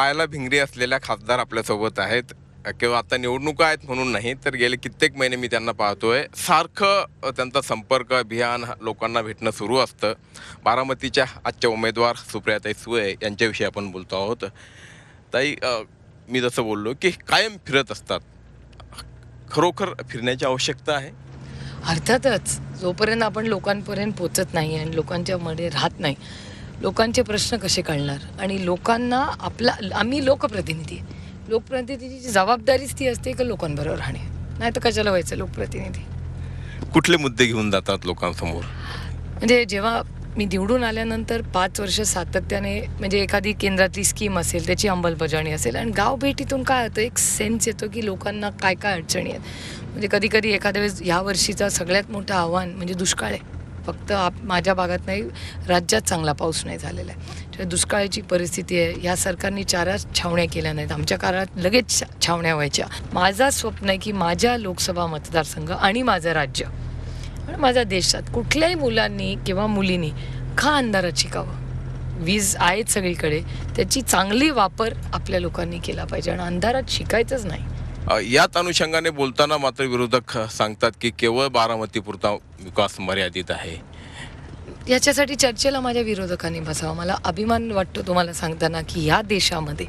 पायाला भिंगरी असलेल्या खासदार आपल्यासोबत आहेत. किंवा आता निवडणुका आहेत म्हणून नाही तर गेले कित्येक महिने मी त्यांना पाहतोय. सारखं त्यांचा संपर्क अभियान लोकांना भेटणं सुरू असतं. बारामतीच्या आजच्या उमेदवार सुप्रियाताई सुळे यांच्याविषयी आपण बोलतो आहोत. ताई मी जसं बोललो की कायम फिरत असतात. खरोखर फिरण्याची आवश्यकता आहे? अर्थातच. जोपर्यंत आपण लोकांपर्यंत पोचत नाही आणि लोकांच्या मध्ये राहत नाही लोकांचे प्रश्न कसे कळणार? आणि लोकांना आपला आम्ही लोकप्रतिनिधी. लोकप्रतिनिधीची जबाबदारीच ती असते की लोकांबरोबर राहणे? नाही तर कशाला व्हायचं लोकप्रतिनिधी? कुठले मुद्दे घेऊन जातात लोकांसमोर? म्हणजे जेव्हा मी निवडून आल्यानंतर पाच वर्ष सातत्याने म्हणजे एखादी केंद्रातली स्कीम असेल त्याची अंमलबजावणी असेल आणि गाव भेटीतून काय होतं एक सेन्स येतो की लोकांना काय काय अडचणी आहेत. म्हणजे कधी कधी एखाद्या वेळेस ह्या वर्षीचा सगळ्यात मोठं आव्हान म्हणजे दुष्काळ आहे. फक्त आप माझ्या भागात नाही राज्यात चांगला पाऊस नाही झालेला आहे. दुष्काळाची परिस्थिती आहे. या सरकारने चारच छावण्या केल्या नाहीत. आमच्या काळात लगेच छा- छावण्या व्हायच्या. माझा स्वप्न आहे की माझ्या लोकसभा मतदारसंघ आणि माझं राज्य आणि माझ्या देशात कुठल्याही मुलांनी किंवा मुलींनी का अंधारात शिकावं. वीज आहेत सगळीकडे. त्याची चांगली वापर आपल्या लोकांनी केला पाहिजे आणि अंधारात शिकायचंच नाही. याच अनुषंगाने बोलताना मात्र विरोधक सांगतात की केवळ बारामतीपुरता विकास मर्यादित आहे. याच्यासाठी चर्चेला माझ्या विरोधकांनी बसावं. मला अभिमान वाटतो तुम्हाला सांगताना की या देशामध्ये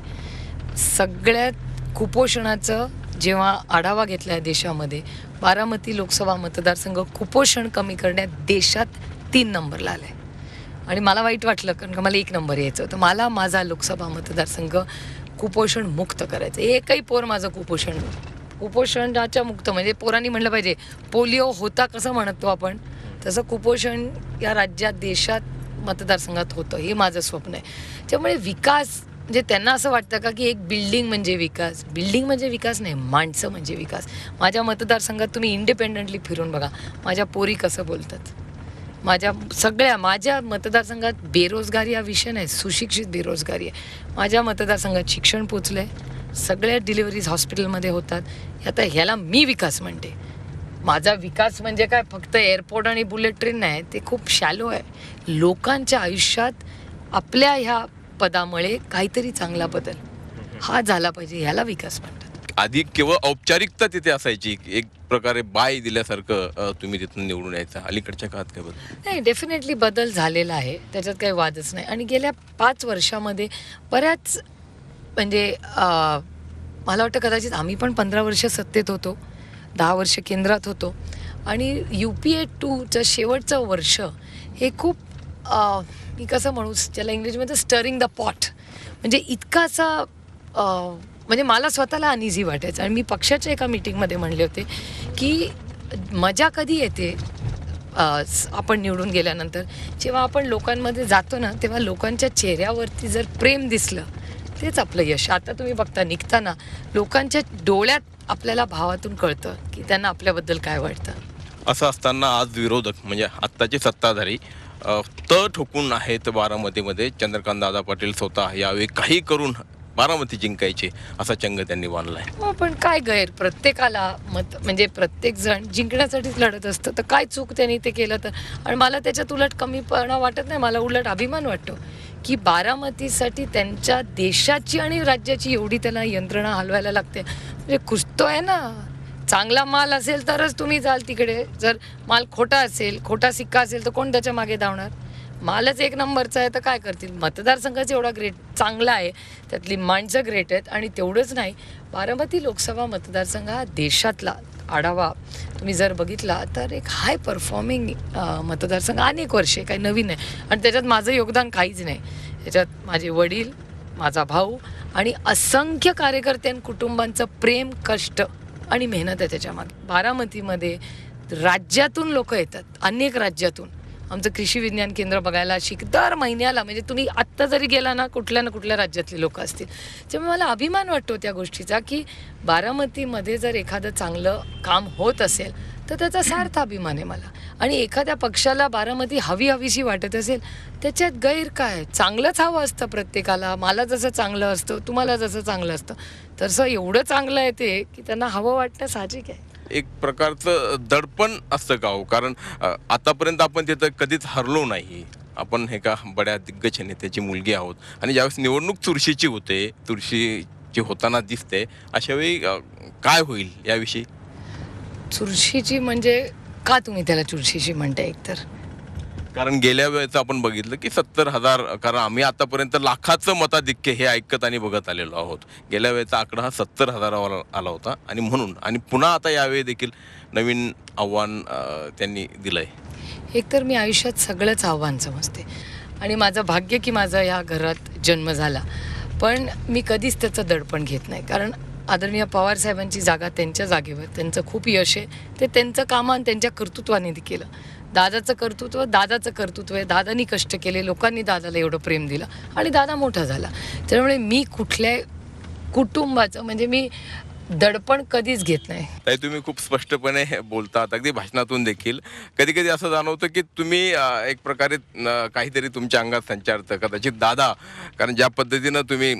सगळ्यात कुपोषणाचं जेव्हा आढावा घेतला आहे देशामध्ये बारामती लोकसभा मतदारसंघ कुपोषण कमी करण्यात देशात तीन नंबरला आला आहे आणि मला वाईट वाटलं कारण का मला एक नंबर यायचं होतं. मला माझा लोकसभा मतदारसंघ कुपोषण मुक्त करायचं. एकही पोर माझं कुपोषण कुपोषणाच्या मुक्त म्हणजे पोरांनी म्हणलं पाहिजे पोलिओ होता कसं म्हणतो आपण? तसं कुपोषण या राज्यात देशात मतदारसंघात होतं हे माझं स्वप्न आहे. त्यामुळे विकास म्हणजे त्यांना असं वाटतं का की एक बिल्डिंग म्हणजे विकास? बिल्डिंग म्हणजे विकास नाही माणसं म्हणजे विकास. माझ्या मतदारसंघात तुम्ही इंडिपेंडंटली फिरून बघा. माझ्या पोरी कसं बोलतात? माझ्या सगळ्या माझ्या मतदारसंघात बेरोजगारी हा विषय नाही सुशिक्षित बेरोजगारी आहे. माझ्या मतदारसंघात शिक्षण पोचलं आहे सगळ्या डिलिव्हरीज हॉस्पिटलमध्ये होतात. आता ह्याला मी विकास म्हणते. माझा विकास म्हणजे काय? फक्त एअरपोर्ट आणि बुलेट ट्रेन नाही ते खूप शॅलो आहे. लोकांच्या आयुष्यात आपल्या ह्या पदामुळे काहीतरी चांगला बदल हा झाला पाहिजे ह्याला विकास म्हणतात. आधी केवळ औपचारिकता तिथे असायची. एक प्रकारे बाय दिल्यासारखं तुम्ही तिथून निवडून यायचा. अलीकडच्या काळात काय बदल? नाही डेफिनेटली बदल झालेला आहे. त्याच्यात काही वादच नाही. आणि गेल्या पाच वर्षामध्ये बऱ्याच म्हणजे मला वाटतं कदाचित आम्ही पण पंधरा वर्ष सत्तेत होतो दहा वर्ष केंद्रात होतो. आणि यू पी ए टूचं शेवटचं वर्ष हे खूप मी कसं म्हणू ज्याला इंग्लिशमध्ये स्टरिंग द पॉट म्हणजे इतका असा म्हणजे मला स्वतःला अनइझी वाटायचं. आणि मी पक्षाच्या एका मीटिंगमध्ये म्हणले होते की मजा कधी येते? आपण निवडून गेल्यानंतर. जेव्हा आपण लोकांमध्ये जातो ना तेव्हा लोकांच्या चेहऱ्यावरती जर प्रेम दिसलं तेच आपलं यश. आता तुम्ही बघता निघताना लोकांच्या डोळ्यात आपल्याला भावातून कळतं की त्यांना आपल्याबद्दल काय वाटतं. असं असताना आज विरोधक म्हणजे आत्ताचे सत्ताधारी त ठोकून आहेत बारामतीमध्ये. चंद्रकांत दादा पाटील स्वतः यावेळी काही करून बारामती जिंकायचे असा चंग त्यांनी बांधलाय. हो पण काय गैर? प्रत्येकाला मत म्हणजे प्रत्येक जण जिंकण्यासाठीच लढत असतं. तर काय चूक त्यांनी ते केलं तर? आणि मला त्याच्यात उलट कमीपणा वाटत नाही मला उलट अभिमान वाटतो की बारामतीसाठी त्यांच्या देशाची आणि राज्याची एवढी त्याला यंत्रणा हलवायला लागते. म्हणजे कुसतो आहे ना? चांगला माल असेल तरच तुम्ही जाल तिकडे. जर माल खोटा असेल खोटा सिक्का असेल तर कोण त्याच्यामागे धावणार? मालच एक नंबरचा आहे तर काय करतील? मतदारसंघाच एवढा ग्रेट चांगला आहे. त्यातली माणसं ग्रेट आहेत आणि तेवढंच नाही. बारामती लोकसभा मतदारसंघ हा देशातला आढावा. तुम्ही जर बघितला तर एक हाय परफॉर्मिंग मतदारसंघ अनेक वर्षे काही नवीन आहे आणि त्याच्यात माझं योगदान काहीच नाही. त्याच्यात माझे वडील माझा भाऊ आणि असंख्य कार्यकर्ते आणि कुटुंबांचं प्रेम कष्ट आणि मेहनत आहे त्याच्यामागे. बारामतीमध्ये राज्यातून लोक येतात अनेक राज्यातून. आमचं कृषी विज्ञान केंद्र बघायला शिक दर महिन्याला म्हणजे तुम्ही आत्ता जरी गेला ना कुठल्या ना कुठल्या राज्यातले लोक असतील. त्यामुळे मला अभिमान वाटतो त्या गोष्टीचा की बारामतीमध्ये जर एखादं चांगलं काम होत असेल तर त्याचा सार्थ अभिमान आहे मला. आणि एखाद्या पक्षाला बारामती हवी हवीशी वाटत असेल त्याच्यात गैर काय? चांगलंच हवं असतं प्रत्येकाला. मला जसं चांगलं असतं तुम्हाला जसं चांगलं असतं. तसं एवढं चांगलं आहे ते की त्यांना हवं वाटणं साहजिक आहे. एक प्रकारचं दडपण असतं का हो कारण आतापर्यंत आपण तिथं कधीच हरलो नाही. आपण हे का बड्या दिग्गज नेत्याची मुलगी आहोत. आणि ज्यावेळेस निवडणूक चुरशीची होते चुरशीची होताना दिसते अशावेळी काय होईल याविषयी? चुरशीची म्हणजे का तुम्ही त्याला चुरशीची म्हणताय एकतर? कारण गेल्या वेळेचं आपण बघितलं की सत्तर हजार कारण आम्ही आतापर्यंत लाखाचं मताधिक्य हे ऐकत आणि बघत आलेलो आहोत. गेल्या वेळेचा आकडा हा सत्तर हजारावर आला होता. आणि म्हणून आणि पुन्हा आता यावेळी देखील नवीन आव्हान अ, त्यांनी दिलंय. एकतर मी आयुष्यात सगळंच आव्हान समजते. आणि माझं भाग्य की माझा या घरात जन्म झाला. पण मी कधीच त्याचं दडपण घेत नाही. कारण आदरणीय पवार साहेबांची जागा त्यांच्या जागेवर त्यांचं खूप यश आहे. ते त्यांचं कामं आणि त्यांच्या कर्तृत्वाने केलं. दादाचं कर्तृत्व दादाचं कर्तृत्व आहे. दादानी कष्ट केले लोकांनी दादाला एवढं प्रेम दिलं आणि दादा मोठा झाला. त्यामुळे मी कुठल्या कुटुंबाचं म्हणजे मी दडपण कधीच घेत नाही. ताई तुम्ही खूप स्पष्टपणे बोलतात. अगदी भाषणातून देखील. कधी कधी असं जाणवतं की तुम्ही एक प्रकारे काहीतरी तुमच्या अंगात संचारतं कदाचित दादा कारण ज्या पद्धतीनं तुम्ही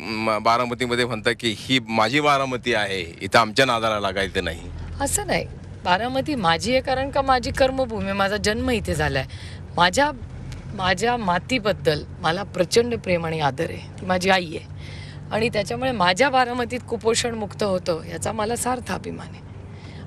बारामतीमध्ये म्हणता की ही माझी बारामती आहे इथं आमच्या नादाला लागायचं नाही. असं नाही. बारामती माझी आहे कारण का माझी कर्मभूमी माझा जन्म इथे झाला आहे माझ्या माझ्या मातीबद्दल मला प्रचंड प्रेम आणि आदर आहे. ती माझी आई आहे. आणि त्याच्यामुळे माझ्या बारामतीत कुपोषण मुक्त होतं याचा मला सार्थ अभिमान आहे.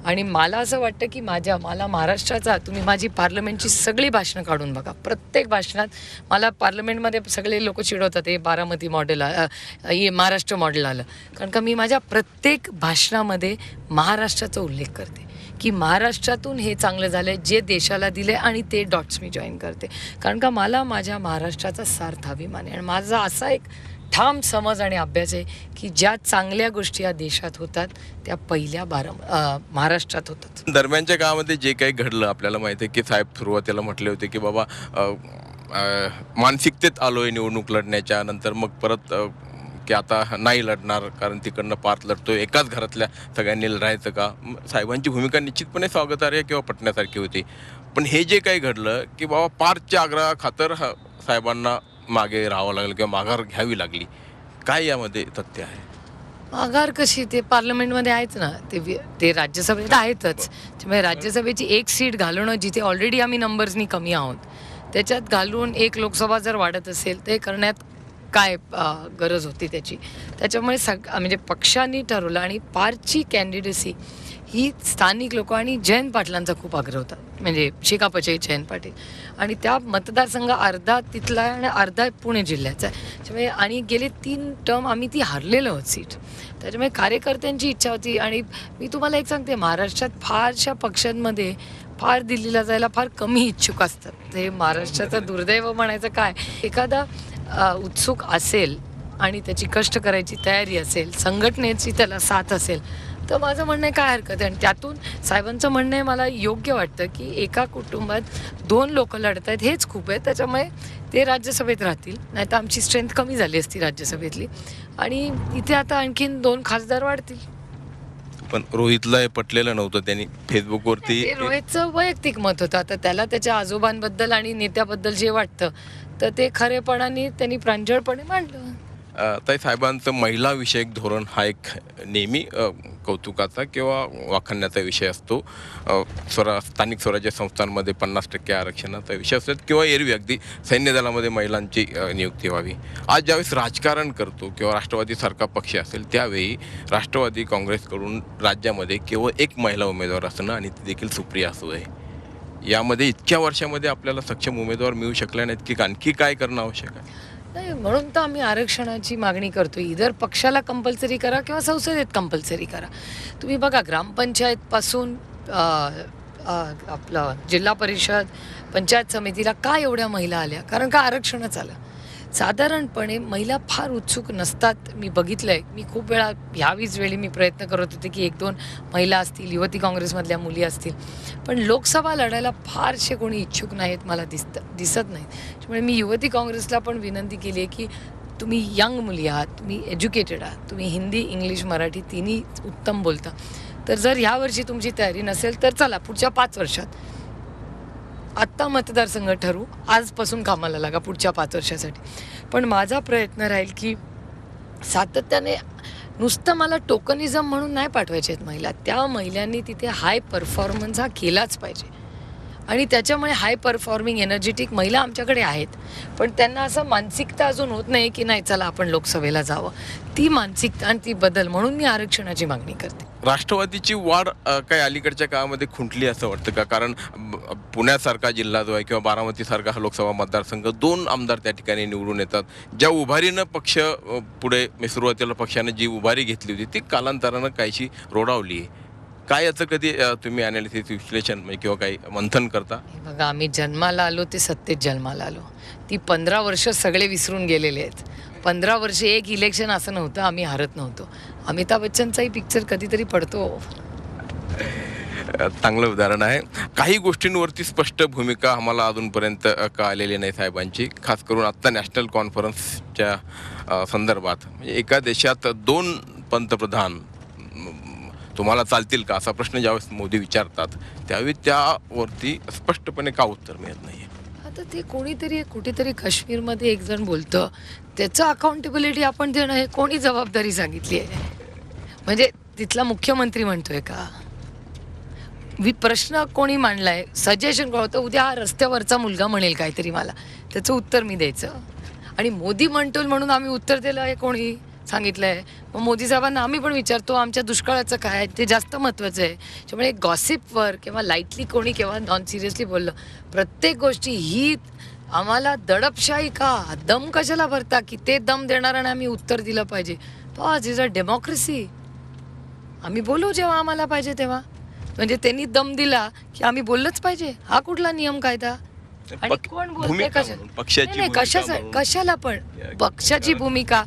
आणि मला असं वाटतं की माझ्या मला महाराष्ट्राचा तुम्ही माझी पार्लमेंटची सगळी भाषणं काढून बघा. प्रत्येक भाषणात मला पार्लमेंटमध्ये सगळे लोक चिडवतात हे बारामती मॉडेल हे महाराष्ट्र मॉडेल आलं. कारण का मी माझ्या प्रत्येक भाषणामध्ये महाराष्ट्राचा उल्लेख करते. की महाराष्ट्रातून हे चांगलं झालं आहे जे देशाला दिलं आहे आणि ते डॉट्स मी जॉईन करते. कारण का मला माझ्या महाराष्ट्राचा सार्थ अभिमान आहे. आणि माझा असा एक ठाम समज आणि अभ्यास आहे की ज्या चांगल्या गोष्टी या देशात होतात त्या पहिल्या बारा महाराष्ट्रात होतात. दरम्यानच्या काळामध्ये जे काही घडलं आपल्याला माहिती आहे की साहेब सुरुवातीला म्हटले होते की बाबा मानसिकतेत आलो मानसिकतेत आलोय निवडणूक लढण्याच्या नंतर मग परत की आता नाही लढणार कारण तिकडनं पार्थ लढतोय एकाच घरातल्या सगळ्यांनी लढायचं का? साहेबांची भूमिका निश्चितपणे स्वागतार्ह किंवा पटण्यासारखी होती. पण हे जे काही घडलं की बाबा पार्थच्या आग्रहा खातर ह- साहेबांना मागे राहावं लागलं किंवा माघार घ्यावी लागली. काय यामध्ये तथ्य आहे? माघार कशी? ते पार्लमेंटमध्ये आहेच ना. ते ते राज्यसभेत आहेतच. त्यामुळे राज्यसभेची एक सीट घालवणं जिथे ऑलरेडी आम्ही नंबर्सनी कमी आहोत त्याच्यात घालून एक लोकसभा जर वाढत असेल ते करण्यात काय गरज होती त्याची. त्याच्यामुळे सग म्हणजे पक्षांनी ठरवलं आणि पारची कॅन्डिडेसी ही स्थानिक लोक आणि जयंत पाटलांचा खूप आग्रह होता. म्हणजे शेकापचे जयंत पाटील. आणि त्या मतदारसंघ अर्धा तिथला आहे आणि अर्धा पुणे जिल्ह्याचा आहे. त्याच्यामुळे आणि गेले तीन टर्म आम्ही ती हरलेलो आहोत सीट. त्याच्यामुळे कार्यकर्त्यांची इच्छा होती आणि मी तुम्हाला एक सांगते महाराष्ट्रात फारशा पक्षांमध्ये फार दिल्लीला जायला फार कमी इच्छुक असतात. ते महाराष्ट्राचं दुर्दैव म्हणायचं काय? एखादा उत्सुक असेल आणि त्याची कष्ट करायची तयारी असेल संघटनेची त्याला साथ असेल तर माझं म्हणणं काय हरकत आहे? आणि त्यातून साहेबांचं म्हणणं आहे मला योग्य वाटतं की एका कुटुंबात दोन लोक लढत आहेत हेच खूप आहे. त्याच्यामुळे ते राज्यसभेत राहतील नाही तर आमची स्ट्रेंथ कमी झाली असती राज्यसभेतली. आणि इथे आता आणखीन दोन खासदार वाढतील. पण रोहितला हे पटलेलं नव्हतं त्यांनी फेसबुकवरती रोहितचं वैयक्तिक मत होतं. आता त्याला त्याच्या आजोबांबद्दल आणि नेत्याबद्दल जे वाटतं तर ते खरेपणाने त्यांनी प्रांजळपणे मांडलं. ताई साहेबांचं महिला विषयक धोरण हा एक नेहमी कौतुकाचा किंवा वाखाणण्याचा विषय असतो. स्वरा स्थानिक स्वराज्य संस्थांमध्ये पन्नास टक्के आरक्षणाचा विषय असतो किंवा एरवी अगदी सैन्य दलामध्ये महिलांची नियुक्ती व्हावी. आज ज्यावेळेस राजकारण करतो किंवा राष्ट्रवादीसारखा पक्ष असेल त्यावेळी राष्ट्रवादी काँग्रेसकडून राज्यामध्ये केवळ एक महिला उमेदवार असणं आणि ती देखील सुप्रिया असू आहे यामध्ये इतक्या वर्षामध्ये आपल्याला सक्षम उमेदवार मिळू शकल्या नाहीत की आणखी काय करणं आवश्यक आहे? नाही म्हणून तर आम्ही आरक्षणाची मागणी करतो इधर पक्षाला कंपल्सरी करा किंवा संसदेत कंपल्सरी करा. तुम्ही बघा ग्रामपंचायतपासून आपलं जिल्हा परिषद पंचायत समितीला का एवढ्या महिला आल्या? कारण का आरक्षणच आलं? साधारणपणे महिला फार उत्सुक नसतात. मी बघितलं आहे मी खूप वेळा ह्यावीच वेळी मी प्रयत्न करत होते की एक दोन महिला असतील युवती काँग्रेसमधल्या मुली असतील. पण लोकसभा लढायला फारसे कोणी इच्छुक नाहीत मला दिसत दिसत नाहीत. त्यामुळे मी युवती काँग्रेसला पण विनंती केली आहे की तुम्ही यंग मुली आहात तुम्ही एज्युकेटेड आहात तुम्ही हिंदी इंग्लिश मराठी तिन्ही उत्तम बोलता. तर जर ह्या वर्षी तुमची तयारी नसेल तर चला पुढच्या पाच वर्षात. आत्ता मतदारसंघ ठरवू. आजपासून कामाला लागा पुढच्या पाच वर्षासाठी. पण माझा प्रयत्न राहील की सातत्याने नुसतं मला टोकनिझम म्हणून नाही पाठवायचे आहेत महिला. त्या महिलांनी तिथे हाय परफॉर्मन्स हा केलाच पाहिजे. आणि त्याच्यामुळे हाय परफॉर्मिंग एनर्जेटिक महिला आमच्याकडे आहेत. पण त्यांना असं मानसिकता अजून होत नाही की नाही चला आपण लोकसभेला जावं. ती मानसिकता आणि ती बदल म्हणून मी आरक्षणाची मागणी करते. राष्ट्रवादीची वाढ काही अलीकडच्या काळामध्ये खुंटली असं वाटतं का? कारण पुण्यासारखा जिल्हा जो आहे किंवा बारामतीसारखा हा लोकसभा मतदारसंघ दोन आमदार त्या ठिकाणी निवडून येतात. ज्या उभारीनं पक्ष पुढे सुरुवातीला पक्षानं जी उभारी घेतली होती ती कालांतरानं काहीशी रोडावली आहे. काय याचं कधी तुम्ही अनालिसिस विश्लेषण म्हणजे किंवा काही मंथन करता? बघा आम्ही जन्माला आलो ते सत्तेत जन्माला आलो. ती पंधरा वर्ष सगळे विसरून गेलेले आहेत. पंधरा वर्ष एक इलेक्शन असं नव्हतं आम्ही हारत नव्हतो. अमिताभ बच्चनचाही पिक्चर कधीतरी पडतो. चांगलं उदाहरण आहे. काही गोष्टींवरती स्पष्ट भूमिका आम्हाला अजूनपर्यंत कळलेली नाही साहेबांची. खास करून आत्ता नॅशनल कॉन्फरन्सच्या संदर्भात. म्हणजे एका देशात दोन पंतप्रधान तुम्हाला चालतील का असा प्रश्न ज्यावेळेस मोदी विचारतात त्यावेळी त्यावरती स्पष्टपणे का उत्तर मिळत नाही आता ते कोणीतरी कुठेतरी काश्मीरमध्ये एक जण बोलतं त्याचं अकाउंटेबिलिटी आपण देणं हे कोणी जबाबदारी सांगितली आहे? म्हणजे तिथला मुख्यमंत्री म्हणतोय का? वि प्रश्न कोणी मांडलाय? सजेशन होतं? उद्या हा रस्त्यावरचा मुलगा म्हणेल काहीतरी मला. त्याचं उत्तर मी द्यायचं. आणि मोदी म्हणतो म्हणून आम्ही उत्तर दिलं आहे कोणी? सांगितलंय. मग मोदी साहेबांना आम्ही पण विचारतो आमच्या दुष्काळाचं काय आहे? ते जास्त महत्त्वाचं आहे. त्यामुळे गॉसिपवर किंवा लाईटली कोणी किंवा नॉन सिरियसली बोललं प्रत्येक गोष्टी ही आम्हाला दडपशाही का? दम कशाला भरता की ते दम देणाऱ्याने आम्ही उत्तर दिलं पाहिजे. पॉज इज अ डेमोक्रेसी आम्ही बोलू जेव्हा आम्हाला पाहिजे तेव्हा. म्हणजे त्यांनी दम दिला की आम्ही बोललंच पाहिजे. हा कुठला नियम कायदा? आणि पक- कोण बोलते भूमिका कशा म्हणून, पक्षाची नाही, नाही, भूमिका कशाचा म्हणून. कशाला पण. पक्षाची भूमिका.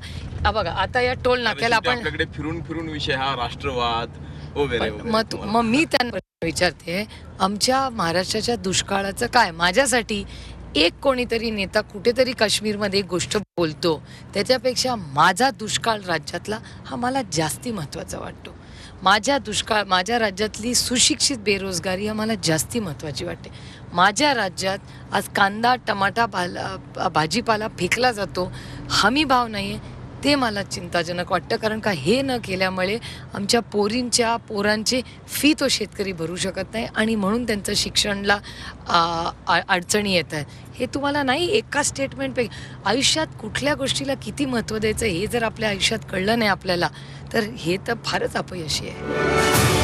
हा बघा आता या टोल नाक्याला आपण आपल्याकडे फिरून फिरून विषय हा राष्ट्रवाद वगैरे पण वगैरे मग तू- मग मी त्यांना विचारते आमच्या महाराष्ट्राच्या दुष्काळाचं काय? माझ्यासाठी एक कोणीतरी नेता कुठेतरी काश्मीरमध्ये एक गोष्ट बोलतो. त्याच्यापेक्षा माझा दुष्काळ राज्यातला हा मला जास्ती महत्त्वाचा वाटतो. माझ्या दुष्काळ माझ्या राज्यातली सुशिक्षित बेरोजगारी हा मला जास्ती महत्त्वाची वाटते. माझ्या राज्यात आज कांदा टमाटा भाला भाजीपाला फेकला जातो. हमी भाव नाही आहे ते मला चिंताजनक वाटतं कारण का हे न केल्यामुळे आमच्या पोरींच्या पोरांचे फी तो शेतकरी भरू शकत नाही आणि म्हणून त्यांचं शिक्षणला आ, अडचणी येत आहेत. हे तुम्हाला नाही एका स्टेटमेंटपैकी आयुष्यात कुठल्या गोष्टीला किती महत्त्व द्यायचं हे जर आपल्या आयुष्यात कळलं नाही आपल्याला तर हे तर फारच अपयशी आहे.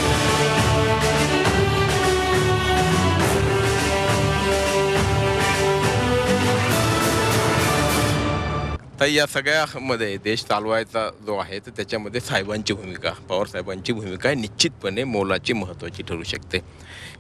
तर या सगळ्यामध्ये देश चालवायचा जो आहे तर त्याच्यामध्ये साहेबांची भूमिका पवार साहेबांची भूमिका आहे निश्चितपणे मोलाची महत्त्वाची ठरू शकते.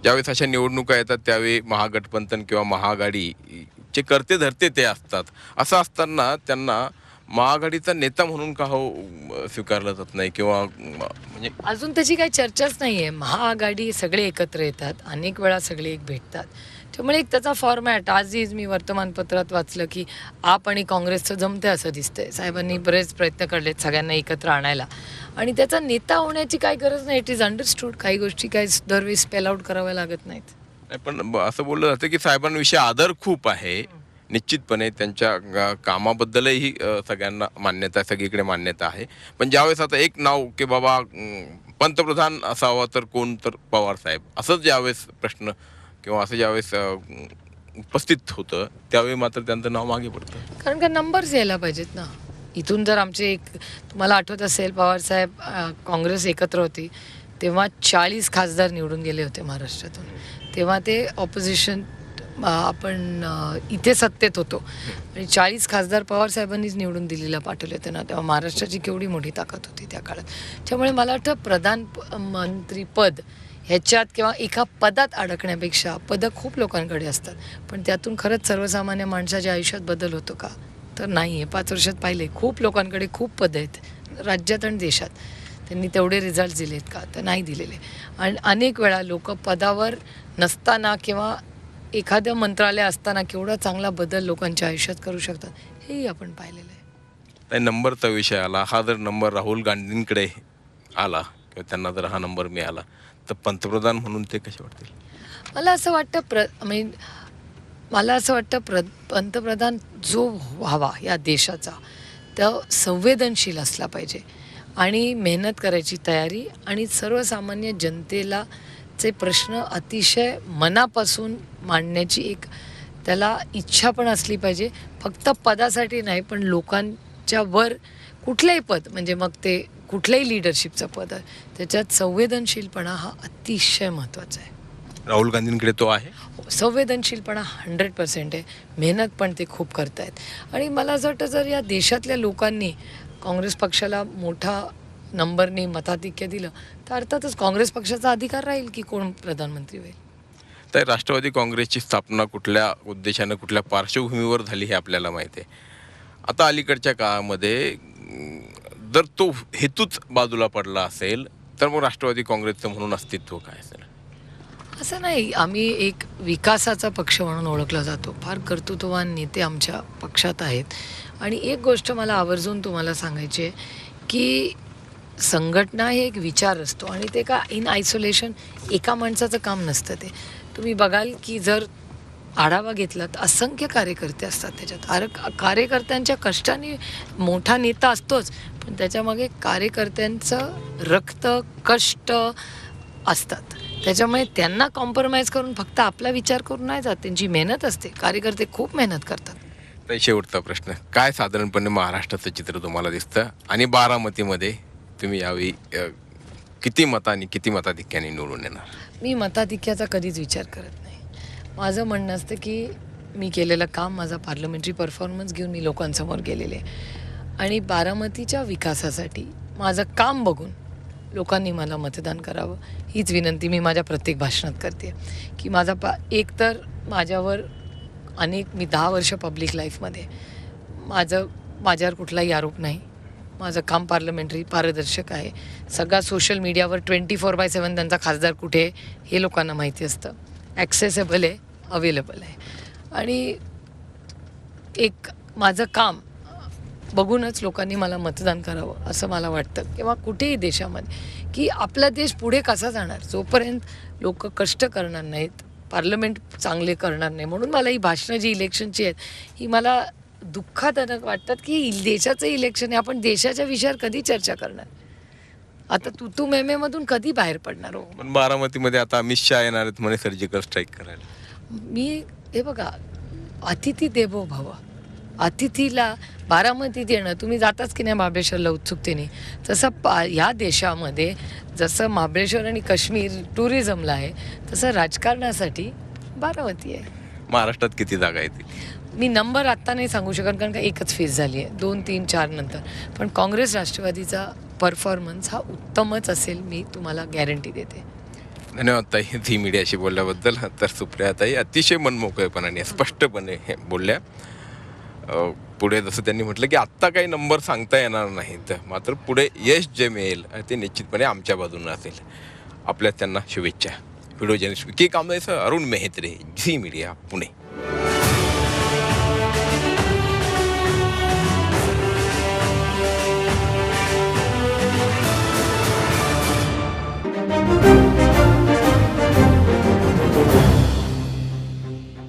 ज्यावेळेस अशा निवडणुका येतात त्यावेळी महागठबंधन किंवा महाआघाडीचे करते धरते ते असतात. असं असताना त्यांना महाआघाडीचा नेता म्हणून का हो स्वीकारला स्वीकारलं जात नाही किंवा म्हणजे अजून त्याची काही चर्चाच नाही आहे महाआघाडी सगळे एकत्र येतात अनेक वेळा सगळे एक भेटतात. त्यामुळे एक त्याचा फॉर्मॅट आजही मी वर्तमानपत्रात वाचलं की आप आणि काँग्रेसचं जमते असं दिसतंय. साहेबांनी बरेच प्रयत्न करलेत सगळ्यांना एकत्र आणायला. आणि त्याचा नेता होण्याची काही गरज नाही. इट इज अंडरस्टूड काही गोष्टी काही दरवेळी स्पेल आउट कराव्या लागत नाहीत. पण असं बोललं जातं की साहेबांविषयी आदर खूप आहे. निश्चितपणे त्यांच्या कामाबद्दलही सगळ्यांना मान्यता सगळीकडे मान्यता आहे. पण ज्यावेळेस आता एक नाव की बाबा पंतप्रधान असावा तर कोण? तर पवार साहेब. असंच ज्यावेळेस प्रश्न किंवा असं ज्यावेळेस उपस्थित होतं त्यावेळी मात्र त्यांचं नाव मागे पडतं. कारण का नंबर्स यायला पाहिजेत ना. इथून जर आमचे एक तुम्हाला आठवत असेल पवारसाहेब काँग्रेस एकत्र होती तेव्हा चाळीस खासदार निवडून गेले होते महाराष्ट्रातून. तेव्हा ते ऑपोजिशन आपण इथे सत्तेत होतो. आणि चाळीस खासदार पवारसाहेबांनीच निवडून दिल्लीला पाठवले होते ना. तेव्हा महाराष्ट्राची केवढी मोठी ताकद होती त्या काळात. त्यामुळे मला वाटतं प्रधानमंत्रीपद ह्याच्यात किंवा एका पदात अडकण्यापेक्षा पदं खूप लोकांकडे असतात. पण त्यातून खरंच सर्वसामान्य माणसाच्या आयुष्यात बदल होतो का? तर नाही. आहे पाच वर्षात पाहिले खूप लोकांकडे खूप पदं आहेत. राज्यात आणि देशात. त्यांनी तेवढे रिझल्ट दिलेत का? तर नाही दिलेले. आणि अनेक वेळा लोक पदावर नसताना किंवा एखाद्या मंत्रालय असताना केवढा चांगला बदल लोकांच्या आयुष्यात करू शकतात हेही आपण पाहिलेलं आहे. नाही नंबरचा विषय आला. हा जर नंबर राहुल गांधींकडे आला किंवा त्यांना जर हा नंबर मिळाला तर पंतप्रधान म्हणून ते कसे वाटतील? मला असं वाटतं प्र म्हणजे मला असं वाटतं प्र पंतप्रधान जो व्हावा या देशाचा तो संवेदनशील असला पाहिजे. आणि मेहनत करायची तयारी आणि सर्वसामान्य जनतेला चे प्रश्न अतिशय मनापासून मांडण्याची एक त्याला इच्छा पण असली पाहिजे. फक्त पदासाठी नाही पण लोकांच्या वर कुठलंही पद म्हणजे मग ते कुठलंही लिडरशिपचं पद आहे त्याच्यात संवेदनशीलपणा हा अतिशय महत्त्वाचा आहे. राहुल गांधींकडे तो आहे? संवेदनशीलपणा हंड्रेड पर्सेंट आहे. मेहनत पण ते खूप करतायत. आणि मला असं वाटतं जर या देशातल्या लोकांनी काँग्रेस पक्षाला मोठा नंबरने मताधिक्य दिलं तर अर्थातच काँग्रेस पक्षाचा अधिकार राहील की कोण प्रधानमंत्री होईल? तर राष्ट्रवादी काँग्रेसची स्थापना कुठल्या उद्देशानं कुठल्या पार्श्वभूमीवर झाली हे आपल्याला माहिती आहे. आता अलीकडच्या काळामध्ये जर तो हेतूच बाजूला पडला असेल तर मग राष्ट्रवादी काँग्रेसचं म्हणून अस्तित्व काय असेल? असं नाही. आम्ही एक विकासाचा पक्ष म्हणून ओळखला जातो. फार कर्तृत्ववान नेते आमच्या पक्षात आहेत. आणि एक गोष्ट मला आवर्जून तुम्हाला सांगायची आहे की संघटना हे एक विचार असतो आणि ते का इन आयसोलेशन एका माणसाचं काम नसतं ते. तुम्ही बघाल की जर आढावा घेतला तर असंख्य कार्यकर्ते असतात त्याच्यात. आर कार्यकर्त्यांच्या कष्टाने मोठा नेता असतोच पण त्याच्यामागे कार्यकर्त्यांचं रक्त कष्ट असतात. त्याच्यामुळे त्यांना कॉम्प्रोमाइज करून फक्त आपला विचार करून नाही जात त्यांची मेहनत असते. कार्यकर्ते खूप मेहनत करतात. तर शेवटचा प्रश्न. काय साधारणपणे महाराष्ट्राचं चित्र तुम्हाला दिसतं? आणि बारामतीमध्ये तुम्ही यावेळी अं, किती मतांनी किती मताधिक्याने निवडून येणार? मी मताधिक्याचा कधीच विचार करत नाही. माझं म्हणणं असतं की मी केलेलं काम माझा पार्लमेंटरी परफॉर्मन्स घेऊन मी लोकांसमोर गेलेले आहे. आणि बारामतीच्या विकासासाठी माझं काम बघून लोकांनी मला मतदान करावं हीच विनंती मी माझ्या प्रत्येक भाषणात करते. की माझा पा एक तर माझ्यावर अनेक मी दहा वर्ष पब्लिक लाईफमध्ये माझं माझ्यावर कुठलाही आरोप नाही. माझं काम पार्लमेंटरी पारदर्शक आहे. सगळा सोशल मीडियावर ट्वेंटी फोर बाय सेवन त्यांचा खासदार कुठे आहे हे लोकांना माहिती असतं. ॲक्सेसेबल आहे अवेलेबल आहे. आणि एक माझं काम बघूनच लोकांनी मला मतदान करावं असं मला वाटतं. किंवा कुठेही देशामध्ये की आपला देश पुढे कसा जाणार? जोपर्यंत लोक कष्ट करणार नाहीत पार्लमेंट चांगले करणार नाही म्हणून मला ही भाषणं जी इलेक्शनची आहेत ही मला दुःखाजनक वाटतात की देशाचं इलेक्शन आहे. आपण देशाच्या विषयावर कधी चर्चा करणार? आता तू तू मेमेमधून कधी बाहेर पडणार हो? पण बारामतीमध्ये आता अमित शहा येणार आहेत म्हणे सर्जिकल स्ट्राईक करायला. मी हे बघा अतिथी देवो भव. अतिथीला बारामतीत येणं तुम्ही जाताच की नाही महाबळेश्वरला उत्सुकतेने? तसं पा ह्या देशामध्ये जसं महाबळेश्वर आणि काश्मीर टुरिझमला आहे तसं राजकारणासाठी बारामती आहे. महाराष्ट्रात किती जागा येतील मी नंबर आत्ता नाही सांगू शकत कारण का एकच फेज झाली आहे. दोन तीन चार नंतर. पण काँग्रेस राष्ट्रवादीचा परफॉर्मन्स हा उत्तमच असेल मी तुम्हाला गॅरंटी देते. धन्यवाद ताई झी मीडियाशी बोलल्याबद्दल. तर सुप्रियाताई अतिशय मनमोकळेपणाने स्पष्टपणे बोलल्या. पुढे जसं त्यांनी म्हटलं की आत्ता काही नंबर सांगता येणार नाहीत. मात्र पुढे यश जे मिळेल ते निश्चितपणे आमच्या बाजूनं असेल. आपल्या त्यांना शुभेच्छा. व्हिडिओ जर्नलिस्ट की कांबळेसह अरुण मेहत्रे झी मीडिया पुणे.